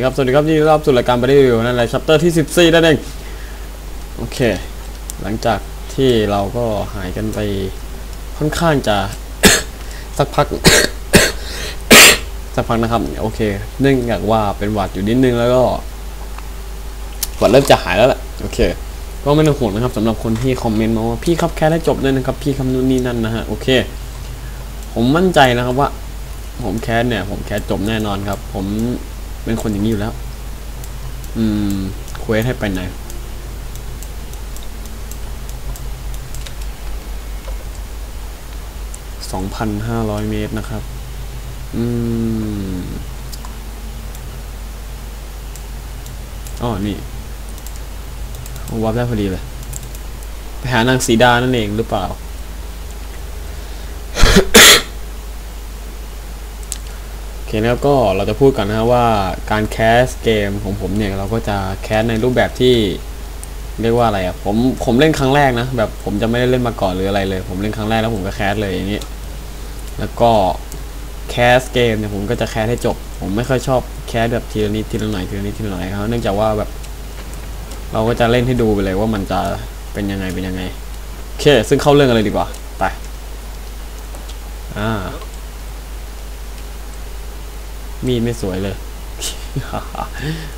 อืมอืมโอเครับ สวัสดีครับ นี่รอบสู่รายการไปได้วิวนั่นแหละชัปเตอร์ที่ 14นั่นเอง โอเค หลังจากที่เราก็หายกันไปค่อนข้างจะ สักพัก สักพักนะครับ โอเค เนื่องจากว่าเป็นหวัดอยู่นิดนึงแล้วก็หวัดเริ่มจะหายแล้วแหละ โอเค ก็ไม่ต้องห่วงนะครับสำหรับคนที่คอมเมนต์มาว่าพี่ครับแค่ได้จบด้วยนะครับ พี่คำนู้นนี่นั่นนะฮะ โอเค ผมมั่นใจนะครับว่า ผมแคสเนี่ย ผมแคสจบแน่นอนครับ ผม เป็นคนอย่างนี้อยู่แล้ว อืมเควสให้ไปไหนสองพันห้าร้อยเมตรนะครับ อืมอ๋อ นี่วับได้พอดีเลย ไปหานางสีดานั่นเองหรือเปล่า โอเคแล้วก็เราจะพูดกันนะว่าการแคสเกมของผมเนี่ยเราก็จะแคสในรูปแบบที่เรียกว่าอะไรอะผมผมเล่นครั้งแรกนะแบบผมจะไม่ได้เล่นมาก่อนหรืออะไรเลย ผมเล่นครั้งแรกแล้วผมก็แคสเลยอย่างนี้แล้วก็แคสเกมเนี่ยผมก็จะแคสให้จบ ผมไม่ค่อยชอบแคสแบบทีละนิดทีละหน่อยทีละนิดทีละหน่อยครับเนื่องจากว่าแบบ เราก็จะเล่นให้ดูไปเลยว่ามันจะเป็นยังไงเป็นยังไงโอเค ซึ่งเข้าเรื่องกันเลยดีกว่าไปอ่า มีดไม่สวยเลย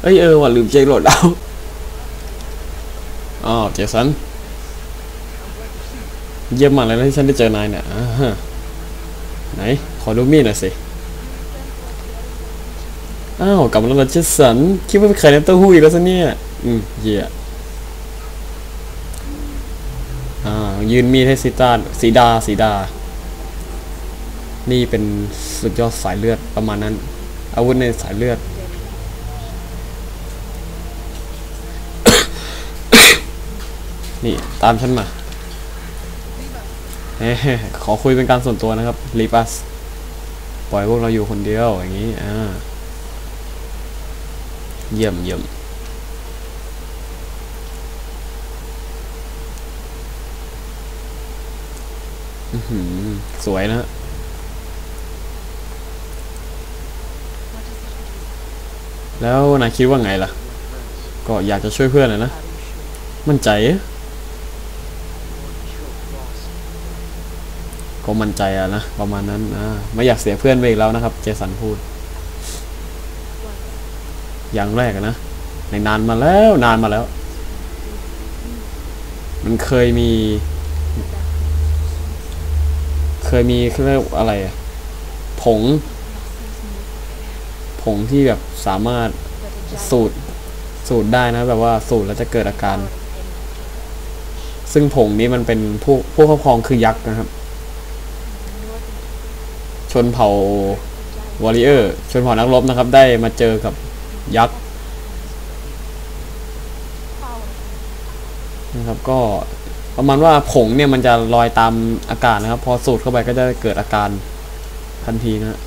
เอ้ยเออว่ะลืมใจโหลดเอาอ๋อเจสัน เยี่ยมมากเลยนะที่ฉันได้เจอนายเนี่ยไหน ขอดูมีดหน่อยสิ อ้าว กลับมาแล้วเจสัน คิดว่าเป็นไข่ในเต้าหู้อีกแล้วซะเนี่ย อืมเหี้ยอ่า ยืนมีดให้สีตาสีดาสีดา นี่เป็นสุดยอดสายเลือดประมาณนั้น อาวุธในสายเลือด นี่ตามฉันมาเฮ้ขอคุยเป็นการส่วนตัวนะครับลีปัสปล่อยพวกเราอยู่คนเดียวอย่างนี้อ่าเยี่ยมเยี่ยมสวยนะฮะ แล้วนายคิดว่าไงล่ะ ก็อยากจะช่วยเพื่อนนะนะ มั่นใจ ก็มั่นใจอะนะ ประมาณนั้นอ่าไม่อยากเสียเพื่อนไปอีกแล้วนะครับ เจสันพูด อย่างแรกนะ ในนานมาแล้วนานมาแล้ว มันเคยมี เคยมีเรียกอะไร ผง ผงที่แบบสามารถสูตรสูตรได้นะแบบว่าสูตรแล้วจะเกิดอาการ ซึ่งผงนี้มันเป็นผู้ผู้ครอบครองคือยักษ์นะครับ ชนเผ่าวอริเออร์ชนเผ่านักรบนะครับ ได้มาเจอกับยักษ์นะครับ ก็ประมาณว่าผงเนี่ยมันจะลอยตามอากาศนะครับ พอสูดเข้าไปก็จะเกิดอาการทันทีนะ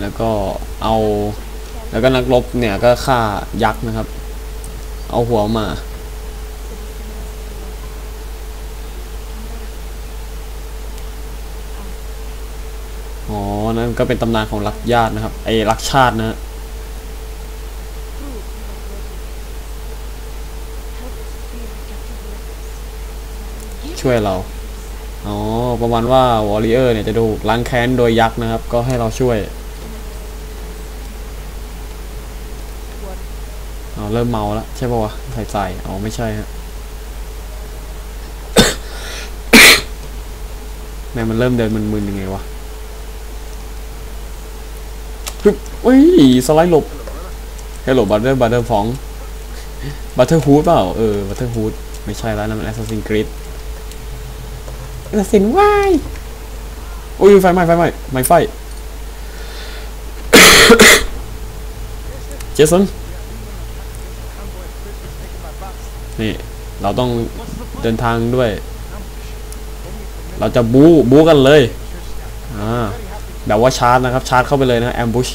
แล้วก็เอา แล้วก็นักรบเนี่ยก็ฆ่ายักษ์นะครับ เอาหัวมา อ๋อ นั่นก็เป็นตำนานของรักญาตินะครับ ไอ้รักชาตินะฮะช่วยเรา อ๋อ ประมาณว่าวอริเออร์เนี่ยจะถูกล้างแค้นโดยยักษ์นะครับ ก็ให้เราช่วย อ๋อเริ่มเมาแล้วใช่ป่าวะใส่ใส่อ๋อไม่ใช่ฮะแม่มันเริ่มเดินมึนๆยังไงวะฮึบอุ้ยสไลด์หลบฮัลโหลบัตเตอร์บัตเตอร์ฟองบัตเตอร์ฮูดเปล่าเออบัตเตอร์ฮูดไม่ใช่แล้วนั่นมันแอสซัสซินกรีดตัดสินวายอุ้ยไฟไหม้ไฟไหม้ไม้ไฟเจสัน นี่เราต้องเดินทางด้วย เราจะบู๊บู๊กันเลยอ่าแบบว่าชาร์จนะครับ ชาร์จเข้าไปเลยนะแอมบูช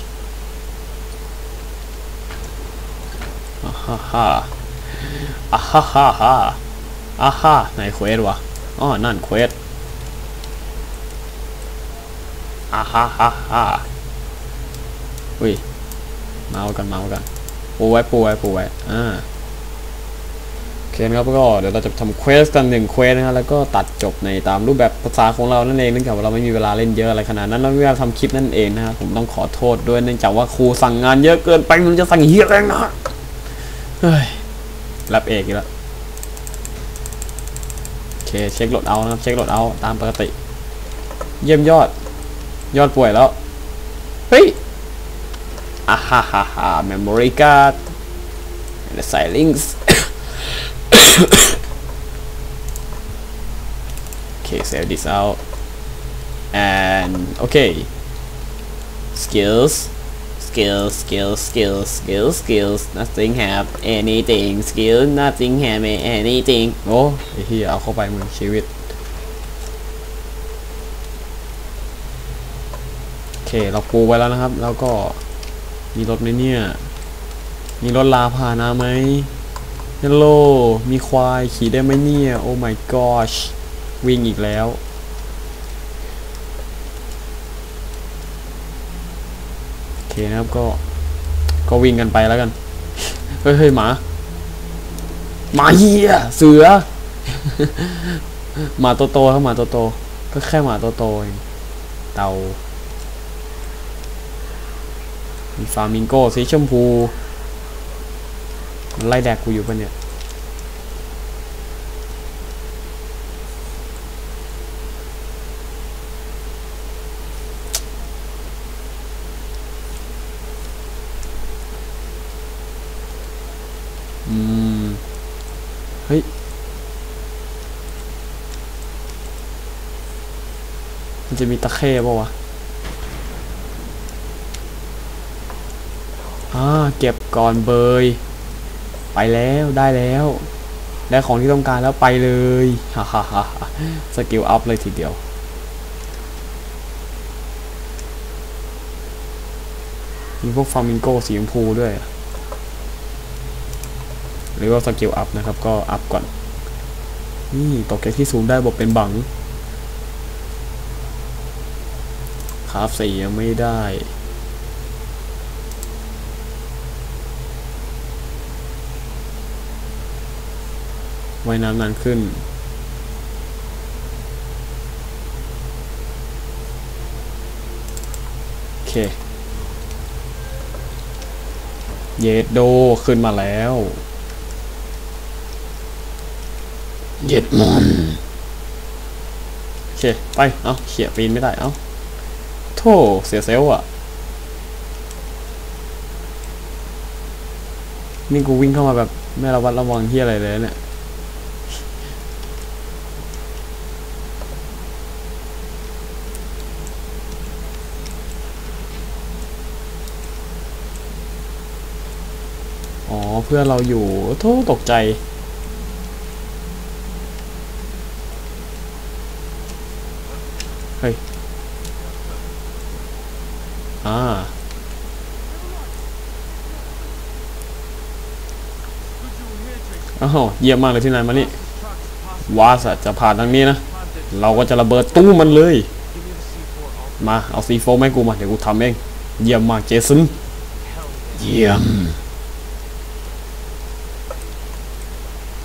ฮ่าฮ่าอ่าฮ่าฮ่าฮ่าอ่าฮ่าไหนเควสวะอ๋อนั่นเควสอ่าฮ่าฮ่าฮ่าอุ้ยมาเอากันมาเอากันปูไว้ปูไว้ปูไว้อ่า เคนะครับก็เดี๋ยวเราจะทำเควสกันหนึ่งเควสนะฮะแล้วก็ตัดจบในตามรูปแบบภาษาของเรานั่นเองเนื่องจากว่าเราไม่มีเวลาเล่นเยอะอะไรขนาดนั้นเราไม่มีเวลาทำคลิปนั่นเองนะครับผมต้องขอโทษด้วยเนื่องจากว่าครูสั่งงานเยอะเกินไปมันจะสั่งเฮียอะไรนะเฮ้ยรับเอกอีกแล้วโอเคเช็คโหลดเอานะครับเช็คโหลดเอาตามปกติ เยี่ยมยอด ยอดป่วยแล้วเฮ้ยอ่าฮ่าฮ่าฮ่า memory card and the side links okay save this out and okay skills skills skills skills skills skills nothing have anything skill nothing have anything โอ้ไอ้เหี้ยเอาเข้าไปมึงชีวิต โอเค เราปูไว้แล้วนะครับ แล้วก็มีรถไหมเนี่ย มีรถลาพาหนะไหมฮัลโหลมีควายขี่ได้ไหมเนี่ย โอ้ my gosh วิ่งอีกแล้ว โอเคนะครับก็ ก็วิ่งกันไปแล้วกัน เฮ้ยเฮ้ยหมาหมาเหี้ยเสือ หมาโตโตครับหมาโตโต ก็แค่หมาโตโตเองเต่ามีฟามิงโกสีชมพู มันไล่แดกกูอยู่ปะเนี่ย อืม เฮ้ย มันจะมีตะเข้ปะวะ อ่า เก็บก่อนเบย ไปแล้วได้แล้วได้ของที่ต้องการแล้วไปเลยฮ่าฮ่าฮ่าสกิลอัพเลยทีเดียวมีพวกฟามิงโกสีชมพูด้วย หรือว่าสกิลอัพนะครับ ก็อัพก่อน นี่ตกจากที่สูงได้บอกเป็นบังคราฟสียังไม่ได้ว่ายน้ำนานขึ้น โอเค เยดโดขึ้นมาแล้ว เย็ดมอนโอเค ไป เอาเขี่ยปีนไม่ได้ เอาโธ่เสียเซลล์อะนี่กูวิ่งเข้ามาแบบไม่ระวัดระวังที่อะไรเลยเนี่ยอ๋อเพื่อเราอยู่โทษตกใจ เฮ้ย อ่าอ้าวเยี่ยมมากเลยที่นายมานี่วาสะจะผ่านทางนี้นะ เราก็จะระเบิดตู้มันเลย มาเอาซีโฟมให้กูมา เดี๋ยวกูทำเอง เยี่ยมมากเจสันเยี่ยม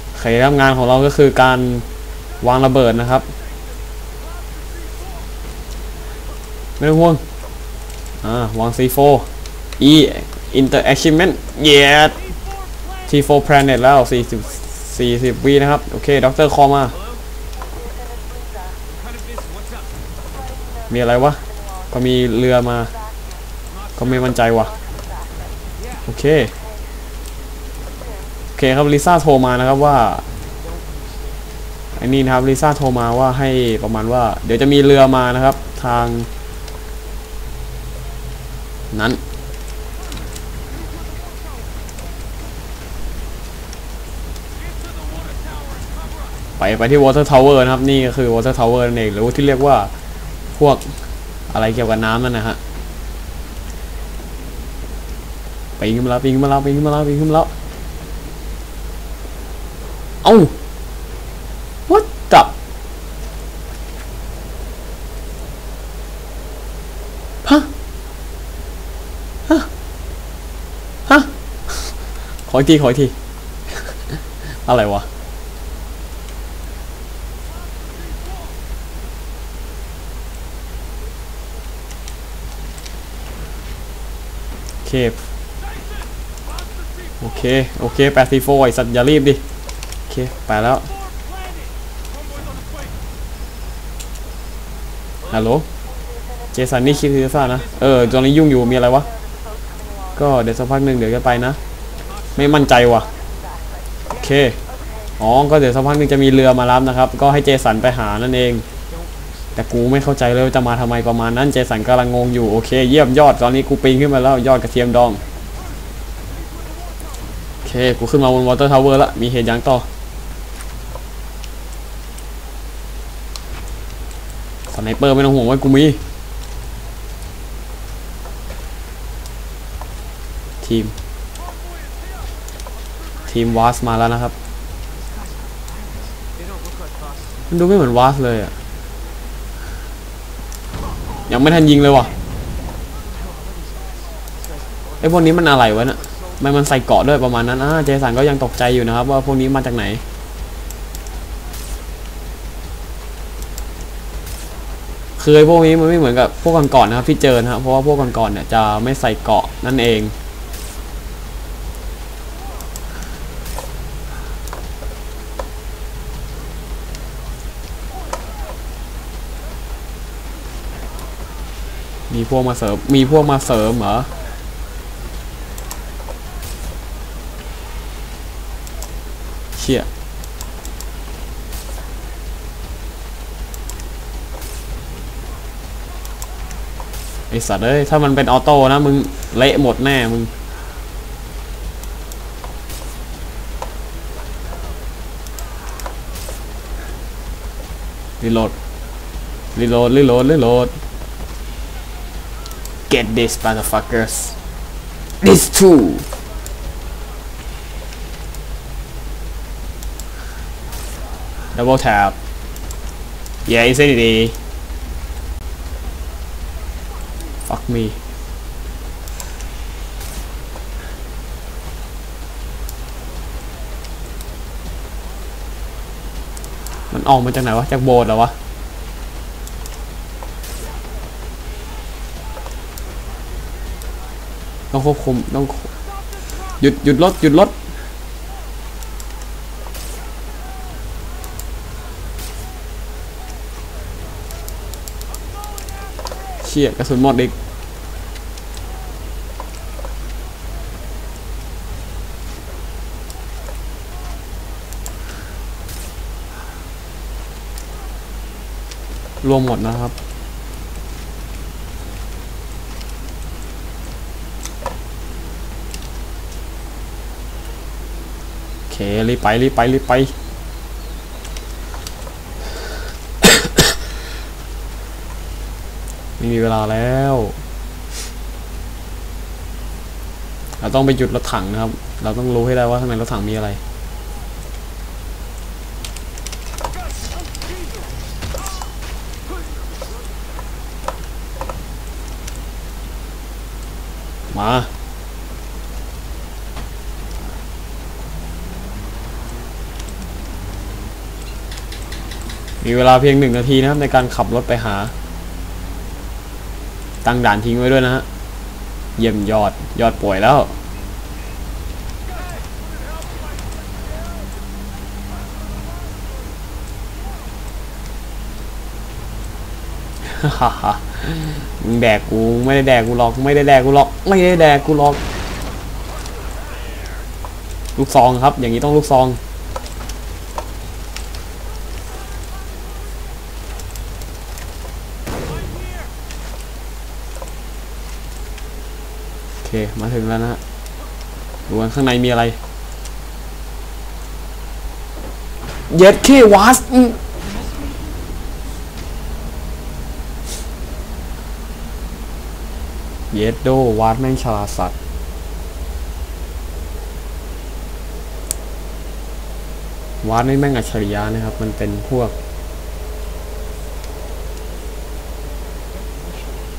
โอเคครับงานของเราก็คือการวางระเบิดนะครับไม่ต้องห่วง อ่าวาง C4 E interaction เย้ T4 planet แล้ว 40 40วินะครับ โอเคด็อกเตอร์คอมา มีอะไรวะ ก็มีเรือมา ก็ไม่มั่นใจวะโอเค โอเคครับลิซ่าโทรมานะครับว่าอันนี้นะครับลิซ่าโทรมาว่าให้ประมาณว่า เดี๋ยวจะมีเรือมานะครับ ทาง นั้นไปไปที่ Water Tower นะครับ นี่ก็คือ Water Tower นั่นเองหรือที่เรียกว่าพวกอะไรเกี่ยวกับน้ำนั่นนะฮะปีนขึ้นมาแล้วปีนขึ้นมาแล้วปีนขึ้นมาแล้วปีนขึ้นมาแล้วเอา what the ฮะ ฮะ ฮะ ข ออีกทีขออีกที อะไรวะ โอเค โอเค โอเคแปดสี่โฟไอสัตว์อย่ารีบดิ โอเค ไปแล้ว ฮัลโหล เจสันนี่คิดคือซ่านะ เออตอนนี้ยุ่งอยู่มีอะไรวะ ก็เดี๋ยวสักพักหนึ่งเดี๋ยวจะไปนะ ไม่มั่นใจว่ะโอเคอ๋อก็เดี๋ยวสักพักหนึ่งจะมีเรือมารับนะครับ ก็ให้เจสันไปหานั่นเอง แต่กูไม่เข้าใจเลยจะมาทำไมประมาณนั้นเจสันกำลังงงอยู่โอเค เยี่ยมยอดตอนนี้กูปีนขึ้นมาแล้วยอดกระเทียมดองโอเคกูขึ้นมาบนวอเตอร์ทาวเวอร์ละมีเหตุยังต่อสไนเปอร์ไม่ต้องห่วงไว้กูมีทีม ทีมวาสมาแล้วนะครับ มันดูไม่เหมือนวาสเลยอะยังไม่ทันยิงเลยว่ะไอ้พวกนี้มันอะไรวะเนี่ยไม่มันใส่เกาะด้วยประมาณนั้นอ่าเจสันก็ยังตกใจอยู่นะครับ ว่าพวกนี้มาจากไหน คือไอ้พวกนี้มันไม่เหมือนกับพวกก่อนๆนะครับที่เจอนะครับเพราะว่าพวกก่อนๆเนี่ยจะไม่ใส่เกาะนั่นเอง มีพวกมาเสริม มีพวกมาเสริมเหรอ เชี่ยไอสัตว์เอ้ย ถ้ามันเป็นออโต้นะ มึง เละหมดแน่ มึง รีโหลด รีโหลด รีโหลด รีโหลด Get this motherfuckers This too Double tap Yeah insanity Fuck me มันออกมาจากไหนวะ จากโบสถ์เหรอวะ ต้องควบคุมต้องหยุดหยุดรถหยุดรถเชี่ยกระสุนหมดอีกรวมหมดนะครับ โอเค รีบไปรีบไปรีบไป ไม่มีเวลาแล้ว เราต้องไปหยุดรถถังนะครับ เราต้องรู้ให้ได้ว่าข้างในรถถังมีอะไรมา มีเวลาเพียงหนึ่งนาทีนะครับในการขับรถไปหา ตั้งด่านทิ้งไว้ด้วยนะฮะ เยี่ยมยอดยอดป่วยแล้วฮ่าฮ่ามึงแดกกูไม่ได้แดกกูหรอก ไม่ได้แดกกูหรอก ไม่ได้แดกกูหรอก ลูกซองครับ อย่างนี้ต้องลูกซอง เคมาถึงแล้วนะฮะดูกันข้างในมีอะไร เย็ดเควาสเย็ดโดวาสแม่งฉลาดสัตว์วาดไม่แม่งอัจฉริยะนะครับ มันเป็นพวก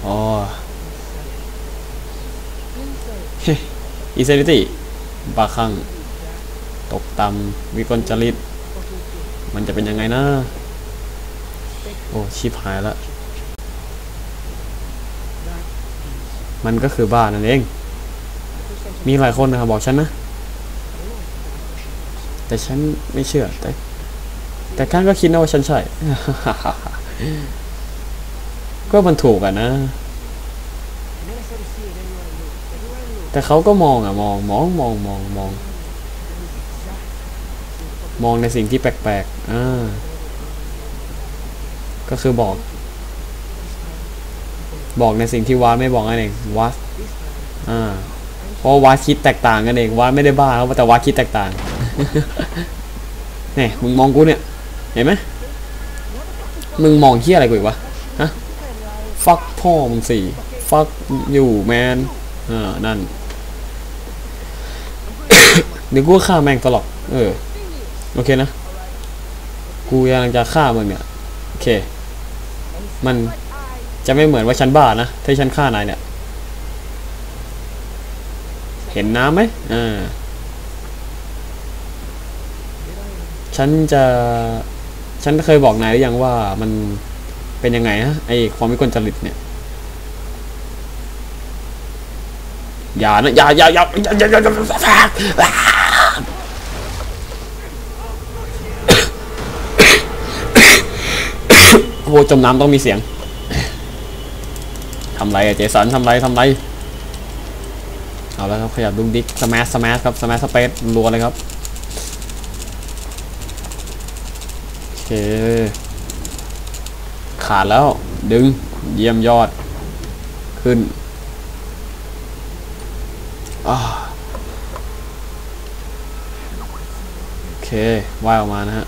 อ๋อ อิเซริตี้บาคัง ตกต่ำวิกลจริต มันจะเป็นยังไงนะ โอ้ ชิบหายละมันก็คือบ้านนั่นเอง มีหลายคนนะครับบอกฉันนะ แต่ฉันไม่เชื่อ แต่ แต่ข้างก็คิดนะว่าฉันใช่ ก็มันถูกอะนะ แต่เขาก็มองอะมองมองมองมองมอง มองในสิ่งที่แปลกๆอ่าก็คือบอก บอกในสิ่งที่วาดไม่บอกนั่นเองวาดอ่าเพราะวาดคิดแตกต่างกันเองวาดไม่ได้บ้าเขาแต่วาดคิดแตกต่างเนี่ยมึงมองกูเนี่ย เห็นไหมมึงมองเฮียอะไรกูอีกวะฮะฟักพ่อมึงสี่ฟักอยู่แมนอ่านั่น เดี๋ยวกูฆ่าแม่งตลอดเออ โอเคนะ กูกำลังจะฆ่ามึงเนี่ย โอเค มันจะไม่เหมือนว่าฉันบ้านะ ถ้าฉันฆ่านายเนี่ย เห็นน้ำไหมอ่า ฉันจะ ฉันเคยบอกนายหรือยังว่ามันเป็นยังไงฮะไอความวิกลจริตเนี่ยอย่านะอย่าอย่าอย่าอย่าอย่าอย่า อย่าโอ้จมน้ำต้องมีเสียงทำไรอะเจสันทำไรทำไรเอาแล้วครับขยับดุกดิกสมาร์ทสมาร์ทครับสมาร์ทสเปซรัวเลยครับโอเคขาดแล้วดึงเยี่ยมยอด ขึ้นโอเคว่ายออกมานะฮะ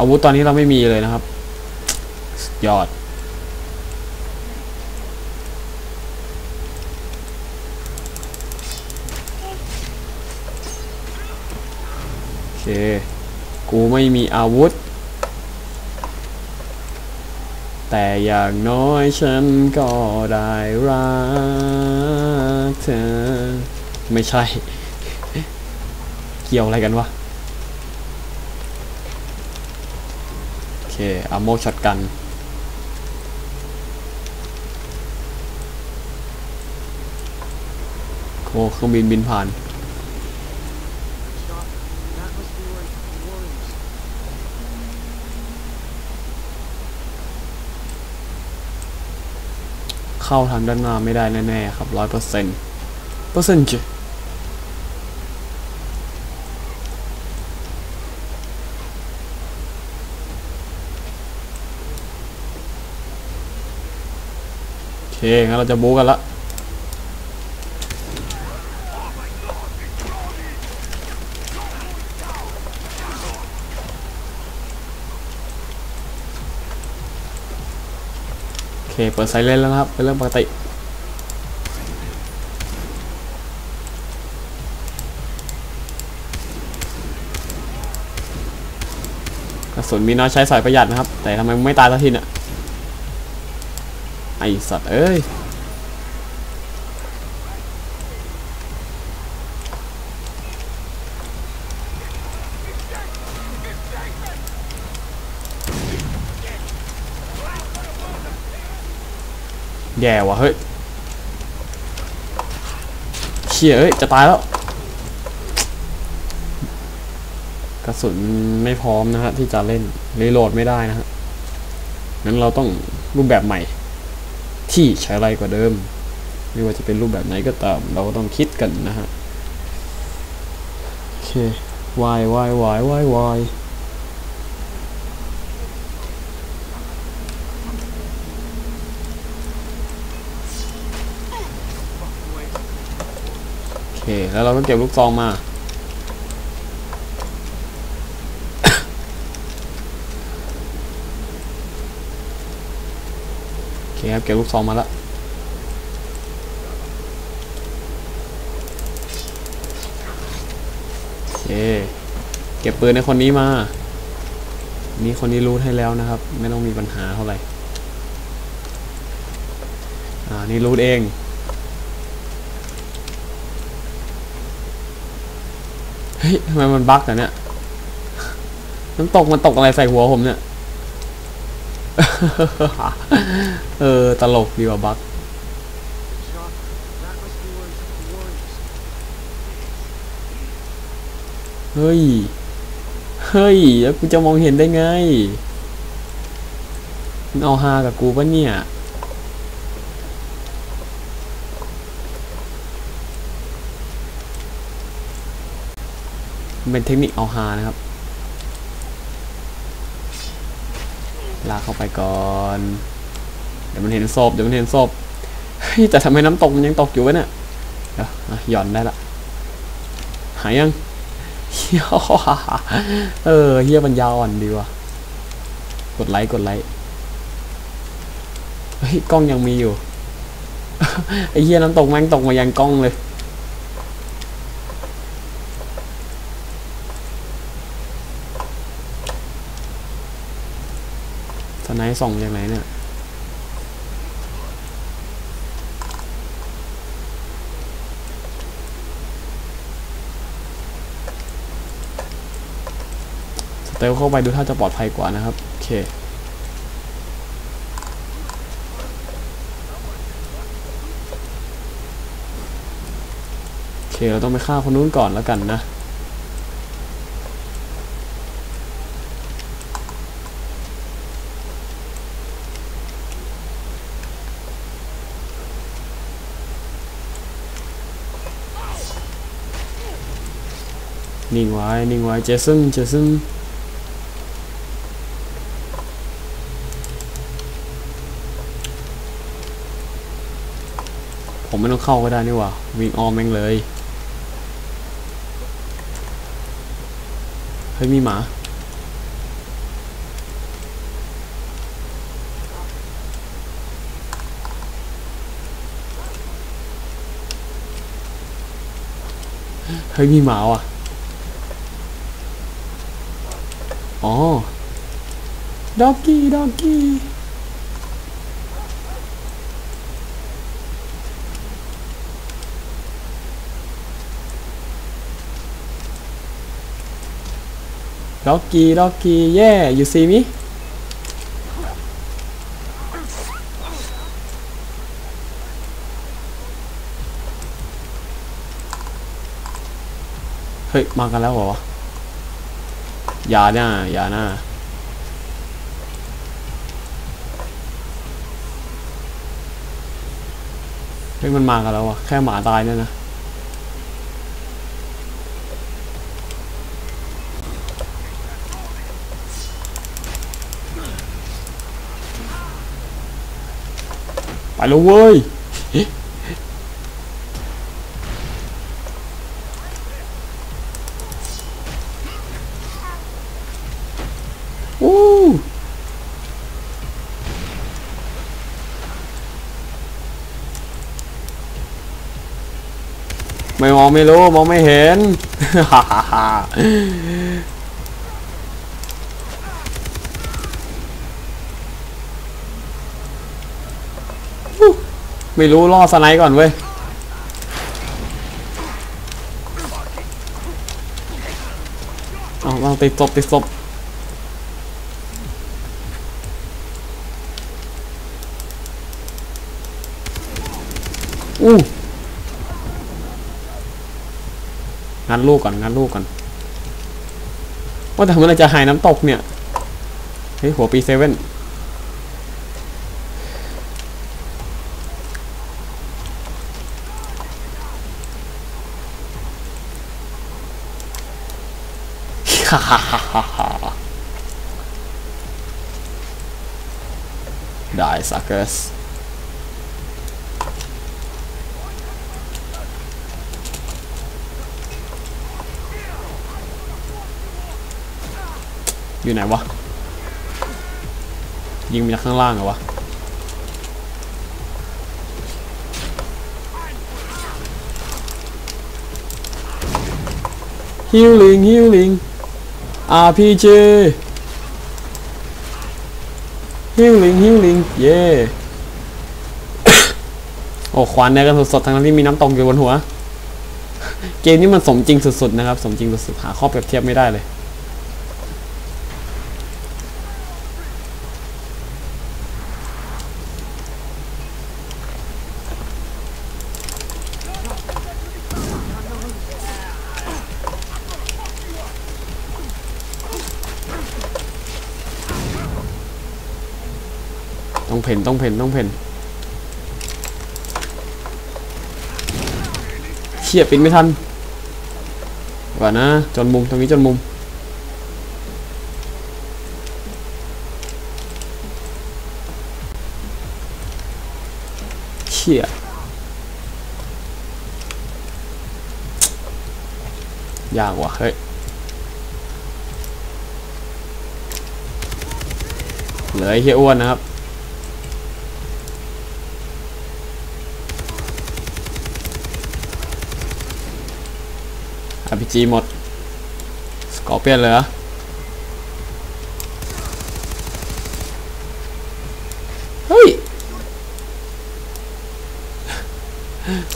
อาวุธตอนนี้เราไม่มีเลยนะครับ ยอด โอเค กูไม่มีอาวุธ แต่อย่างน้อยฉันก็ได้รักเธอ ไม่ใช่ เกี่ยวอะไรกันวะ อเคอาโมช็อตกันโคเครื่องบินบินผ่าน เข้าทางด้านหน้าไม่ได้แน่ ๆ ครับร้อยเปอร์เซ็นต์เปอร์เซ็นต์จ้ะโอเคงั้นเราจะบู๊กันละโอเคเปิดไซเรนแล้วนะครับ เป็นเรื่องปกติกระสุนมีน้อยใช้สอยประหยัดนะครับ แต่ทำไมไม่ตายสักทีเนี่ย ไอสัตว์เอ้ยแย่ว่ะเฮ้ยเชี่ยเอ้ย จะตายแล้ว กระสุนไม่พร้อมนะฮะที่จะเล่นรีโหลดไม่ได้นะฮะงั้นเราต้องรูปแบบใหม่ ที่ใช้ไรกว่าเดิม ไม่ว่าจะเป็นรูปแบบไหนก็ตาม เราก็ต้องคิดกันนะฮะ โอเค y y y y y โอเค แล้วเราก็เก็บลูกซองมา โอเคเครับเก็บลูกซองมาละโอเคเก็บปืนในคนนี้มา นี่คนนี้รู้ให้แล้วนะครับ ไม่ต้องมีปัญหาเท่าไหร่ อ่า นี่รู้เองเฮ้ยทำไมมันบั๊กอะเนี่ย น้ำตกมันตกอะไรใส่หัวผมเนี่ย เออ ตลกดีกว่าบักเฮ้ย เฮ้ย แล้วกูจะมองเห็นได้ไงมึงเอาฮากับกูปะเนี่ย เป็นเทคนิคเอาฮานะครับ ลากเข้าไปก่อน เดี๋ยวมันเห็นศพเดี๋ยวมันเห็นศพเฮ้ยแต่ทำไมน้ำตกมันยังตกอยู่วะเนี่ยเดี๋ยวหย่อนได้ละ หายยังเฮียเออเฮียมันยาวอ่อนดีว่ะ กดไลค์กดไลค์เฮ้ยกล้องยังมีอยู่ไอ้เฮียน้ำตกแม่งตกมายังกล้องเลย สไนส่องจากไหนเนี่ยสเตลเข้าไปดูถ้าจะปลอดภัยกว่านะครับ โอเคโอเคเราต้องไปฆ่าคนนู้นก่อนแล้วกันนะ นิ่งไว้ นิ่งไว้ เจสัน เจสันผมไม่ต้องเข้าก็ได้นี่หว่า วิ่งออมแม่งเลย เฮ้ย มีหมา เฮ้ย มีหมาว่ะ อ๋อด็อกกี้ด็อกกี้ด็อกกี้ด็อกกี้เย่ you see me เฮ้ย มากันแล้วเหรอ ย่าหน้าอย่าหน้าเฮ้ยมันมากันแล้วอะแค่หมาตายเนี่ยนะไปแล้วเว้ย อู้ไม่ม องไม่รู้มองไม่เห็นฮ่าฮ่าฮ่าไม่รู้ล่อสไนด์ก่อนเว้ยเอาเอาติดศพติดศพอู้ งัดลูกก่อนงัดลูกก่อนว่าแต่เมื่อไรจะหายน้ำตกเนี่ยเฮ้ยหัวปีเซเว่นฮ่าฮ่าฮ่าฮ่าฮ่า Die suckers อ อยู่ไหนวะ ยิงมาจากข้างล่างเหรอวะ ฮิวลิงฮิวลิง RPG ฮิวลิงฮิวลิง เย่โอ้ควานแนกันสดๆทั้งนั้นที่มีน้ำตกอยู่บนหัว เกมนี้มันสมจริงสุดๆนะครับ สมจริงสุดๆหาข้อเปรียบเทียบไม่ได้เลย พ่นต้องเพ่นต้องเพ่นเชี่ยปิดไม่ทันก่อนนะจนมุมตรงนี้จนมุมเชี่ยยากว่ะเฮ้ยเหลือเฮียอ้วนนะครับ RPG หมด สกอร์เปียนเหรอเฮ้ย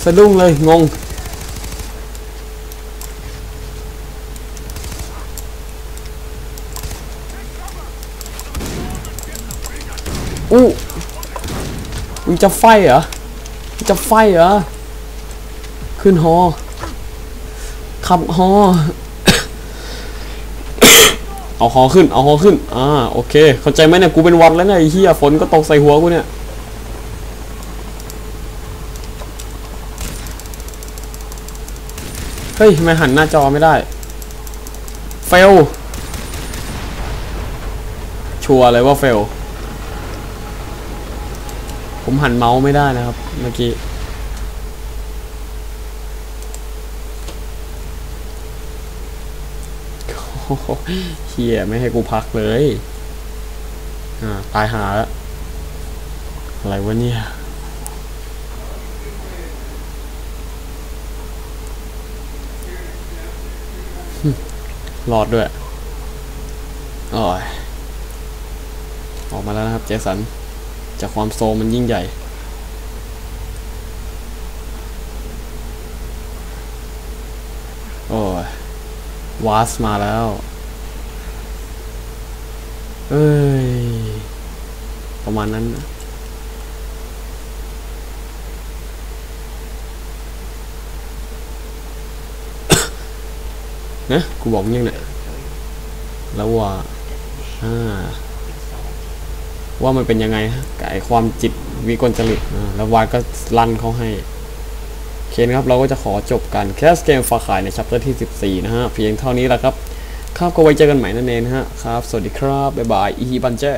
สะดุ้งเลย งงอู้มึงจะไฟเหรอมึงจะไฟเหรอ ขึ้นฮอ ขับฮอเอาฮอขึ้น เอาฮอขึ้น อ่า โอเค เข้าใจไหมเนี่ย กูเป็นวัดแล้วเนี่ยไอ้เหี้ยฝนก็ตกใส่หัวกูเนี่ย เฮ้ยทำไมหันหน้าจอไม่ได้ เฟล ชัวร์เลยว่าเฟล ผมหันเมาส์ไม่ได้นะครับ เมื่อกี้ โอ้โห เฮียไม่ให้กูพักเลย อ่า ตายหาแล้ว อะไรวะเนี่ย หลอดด้วยโอ้ยออกมาแล้วนะครับเจสัน จากความโซมมันยิ่งใหญ่โอ้ย วาสมาแล้ว เอ้ย ประมาณนั้นนะนะกูบอกยังเนี่ยแล้วว่าว่ามันเป็นยังไงฮะกับไอความจิตวิกลจริตแล้ววายก็ลั่นเขาให้ เคนะครับเราก็จะขอจบการแคสเกมฝากขายในชัปเตอร์ที่ 14 นะฮะ เพียงเท่านี้แหละครับ ครับก็ไว้เจอกันใหม่นั่นเองนะฮะ ครับ สวัสดีครับ บ๊ายบาย อีฮีบันเจ้